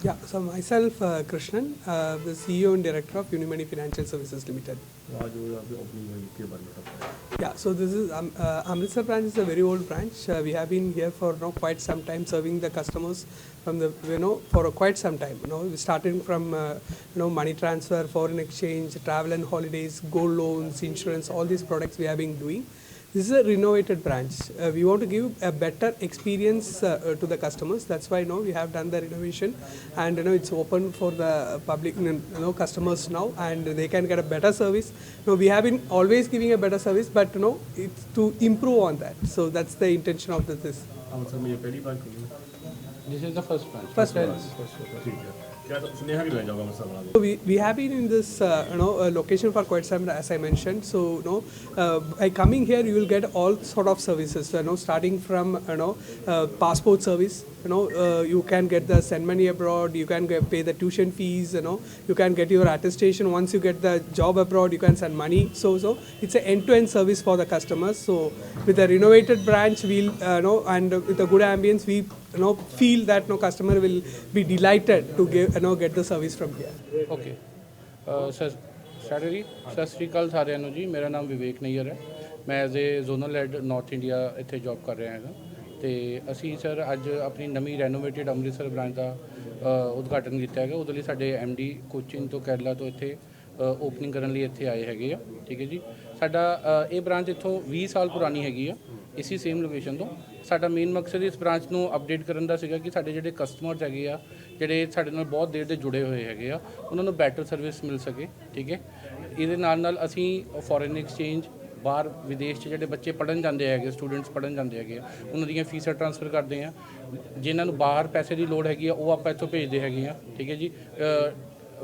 Yeah, so myself, uh, Krishnan, uh, the CEO and Director of Unimani Financial Services Limited. Yeah, so this is um, uh, Amritsar branch is a very old branch. Uh, we have been here for you know, quite some time, serving the customers from the you know for quite some time. You know, we started from uh, you know money transfer, foreign exchange, travel and holidays, gold loans, insurance, all these products we have been doing. This is a renovated branch. Uh, we want to give a better experience uh, uh, to the customers. That's why you know we have done the renovation, and you know it's open for the public, you know, customers now, and they can get a better service. Know, we have been always giving a better service, but you know it's to improve on that. So that's the intention of this. This is the first branch. First branch. So we, we have been in this uh, you know uh, location for quite some as I mentioned. So you know uh, by coming here you will get all sort of services. You know starting from you know uh, passport service. You know uh, you can get the send money abroad. You can get, pay the tuition fees. You know you can get your attestation once you get the job abroad. You can send money. So so it's an end-to-end service for the customers. So with a renovated branch, we'll uh, know and with a good ambience we you know, feel that no customer will be delighted to give, you know, get the service from here. Okay sir strategy ਸਤਿ ਸ੍ਰੀ ਅਕਾਲ ਸਾਰਿਆਂ ਨੂੰ ਜੀ ਮੇਰਾ ਨਾਮ ਵਿਵੇਕ ਨਈਅਰ ਹੈ ਮੈਂ as a zonal head north India ਇੱਥੇ ਜੌਬ ਕਰ ਰਿਹਾ ਹਾਂ ਤੇ ਅਸੀਂ ਸਰ ਅੱਜ ਆਪਣੀ ਨਵੀਂ ਰੈਨੋਵੇਟਿਡ ਅੰਮ੍ਰਿਤਸਰ ਬ੍ਰਾਂਚ ਦਾ ਉਦਘਾਟਨ ਕੀਤਾ ਹੈਗਾ। ਉਹਦੇ ਲਈ ਸਾਡੇ ਡੀ ਕੋਚਿੰਗ ਤੋਂ ਕੇਰਲਾ ਤੋਂ ਇੱਥੇ ਓਪਨਿੰਗ ਕਰਨ ਲਈ ਇੱਥੇ ਆਏ ਹੈਗੇ ਆ। ਠੀਕ ਹੈ ਜੀ। ਸਾਡਾ ਇਹ ਬ੍ਰਾਂਚ ਇੱਥੋਂ 20 ਸਾਲ ਪੁਰਾਣੀ ਹੈਗੀ ਆ। ਇਸੀ ਸੇਮ ਲੋਕੇਸ਼ਨ ਤੋਂ। ਸਾਡਾ ਮੇਨ ਮਕਸਦ ਇਸ ਬ੍ਰਾਂਚ ਨੂੰ ਅਪਡੇਟ ਕਰਨ ਦਾ ਸੀਗਾ ਕਿ ਸਾਡੇ ਜਿਹੜੇ ਕਸਟਮਰਸ ਹੈਗੇ ਆ ਜਿਹੜੇ ਸਾਡੇ ਨਾਲ ਬਹੁਤ ਦੇਰ ਦੇ ਜੁੜੇ ਹੋਏ ਹੈਗੇ ਆ ਉਹਨਾਂ ਨੂੰ ਬੈਟਰ ਸਰਵਿਸ ਮਿਲ ਸਕੇ ਠੀਕ ਹੈ? ਇਹਦੇ ਨਾਲ ਨਾਲ ਅਸੀਂ ਫੋਰਨ ਐਕਸਚੇਂਜ ਬਾਹਰ ਵਿਦੇਸ਼ 'ਚ ਜਿਹੜੇ ਬੱਚੇ ਪੜਨ ਜਾਂਦੇ ਹੈਗੇ ਸਟੂਡੈਂਟਸ ਪੜਨ ਜਾਂਦੇ ਹੈਗੇ ਆ ਉਹਨਾਂ ਦੀਆਂ ਫੀਸਾਂ ਟ੍ਰਾਂਸਫਰ ਕਰਦੇ ਆ। ਜਿਨ੍ਹਾਂ ਨੂੰ ਬਾਹਰ ਪੈਸੇ ਦੀ ਲੋੜ ਹੈਗੀ ਆ ਉਹ ਆਪਾਂ ਇੱਥੋਂ ਭੇਜਦੇ ਹੈਗੇ ਆ ਠੀਕ ਹੈ ਜੀ? ਅ,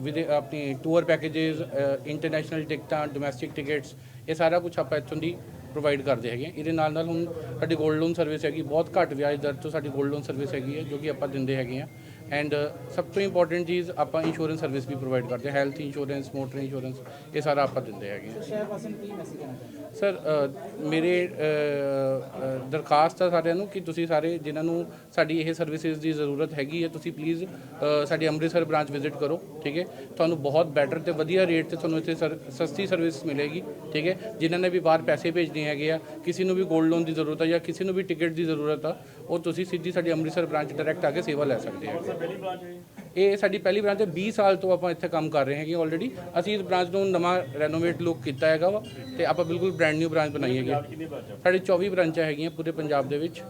ਵਿਦੇ ਆਪਣੀ ਟੂਰ ਪੈਕੇजेस ਇੰਟਰਨੈਸ਼ਨਲ ਟਿਕਟਾਂ ਡੋਮੈਸਟਿਕ ਟਿਕਟਸ ਇਹ ਸਾਰਾ ਕੁਝ ਆਪਾਂ ਇੱਥੋਂ ਦੀ ਪ੍ਰੋਵਾਈਡ ਕਰਦੇ ਹੈਗੇ ਇਹਦੇ ਨਾਲ ਨਾਲ ਹੁਣ ਸਾਡੀ 골ਡ ਲੋਨ ਸਰਵਿਸ ਹੈਗੀ, ਬਹੁਤ ਘੱਟ ਵਿਆਜ ਦਰ ਤੋਂ ਸਾਡੀ 골ਡ ਲੋਨ ਸਰਵਿਸ ਹੈਗੀ ਹੈ, ਜੋ ਕਿ ਆਪਾਂ ਦਿੰਦੇ ਹੈਗੇ ਆ। ਐਂਡ ਸਭ ਤੋਂ ਇੰਪੋਰਟੈਂਟ ਚੀਜ਼ ਆਪਾਂ ਇੰਸ਼ੋਰੈਂਸ ਸਰਵਿਸ ਵੀ ਪ੍ਰੋਵਾਈਡ ਕਰਦੇ ਹਾਂ। ਹੈਲਥ ਇੰਸ਼ੋਰੈਂਸ ਮੋਟਰ ਇੰਸ਼ੋਰੈਂਸ ਇਹ ਸਾਰਾ ਆਪਾਂ ਦਿੰਦੇ ਹੈਗੇ ਸਰ ਮੇਰੇ ਦਰਖਾਸਤ ਹੈ ਸਾਰਿਆਂ ਨੂੰ ਕਿ ਤੁਸੀਂ ਸਾਰੇ ਜਿਨ੍ਹਾਂ ਨੂੰ ਸਾਡੀ ਇਹ ਸਰਵਿਸਿਜ਼ ਦੀ ਜ਼ਰੂਰਤ ਹੈਗੀ ਹੈ ਤੁਸੀਂ ਪਲੀਜ਼ ਸਾਡੀ ਅੰਮ੍ਰਿਤਸਰ ਬ੍ਰਾਂਚ ਵਿਜ਼ਿਟ ਕਰੋ ਠੀਕ ਹੈ? ਤੁਹਾਨੂੰ ਬਹੁਤ ਬੈਟਰ ਤੇ ਵਧੀਆ ਰੇਟ ਤੇ ਤੁਹਾਨੂੰ ਇੱਥੇ ਸਸਤੀ ਸਰਵਿਸ ਮਿਲੇਗੀ ਠੀਕ ਹੈ? ਜਿਨ੍ਹਾਂ ਨੇ ਵੀ ਬਾਹਰ ਪੈਸੇ ਭੇਜਣੇ ਹੈਗੇ ਆ ਕਿਸੇ ਨੂੰ ਵੀ 골ਡ ਲੋਨ ਦੀ ਜ਼ਰੂਰਤ ਹੈ ਜਾਂ ਕਿਸੇ ਨੂੰ ਵੀ ਟਿਕਟ ਦੀ ਜ਼ਰੂਰਤ ਆ ਉਹ ਤੁਸੀਂ ਸਿੱਧੀ ਸਾਡੀ ਅੰਮ੍ਰਿਤਸਰ ਬ੍ਰਾਂਚ ਡਾਇਰੈਕਟ ਆ ਕੇ ਸੇਵਾ ਲੈ ਸਕਦੇ ਹੋ। ਇਹ ਸਾਡੀ ਪਹਿਲੀ ਬ੍ਰਾਂਚ ਹੈ। 20 ਸਾਲ ਤੋਂ ਆਪਾਂ ਇੱਥੇ ਕੰਮ ਕਰ ਰਹੇ ਹੈਗੇ ਆਲਰੇਡੀ ਅਸੀਂ ਇਸ ਬ੍ਰਾਂਚ ਨੂੰ ਨਵਾਂ ਰੈਨੋਵੇਟ ਲੁੱਕ ਕੀਤਾ ਹੈਗਾ ਵਾ ਤੇ ਆਪਾਂ ਬਿਲਕੁਲ ਬ੍ਰੈਂਡ ਨਿਊ ਬ੍ਰਾਂਚ ਬਣਾਈ ਹੈਗੀ। ਸਾਡੇ 24 ਬ੍ਰਾਂਚਾਂ ਹੈਗੀਆਂ ਪੂਰੇ ਪੰਜਾਬ ਦੇ ਵਿੱਚ।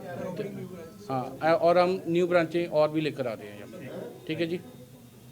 ਹਾਂ ਔਰ ਹਮ ਨਿਊ ਬ੍ਰਾਂਚੇ ਔਰ ਵੀ ਲੈ ਕਰ ਆ ਰਹੇ ਹਾਂ ਠੀਕ ਹੈ ਜੀ।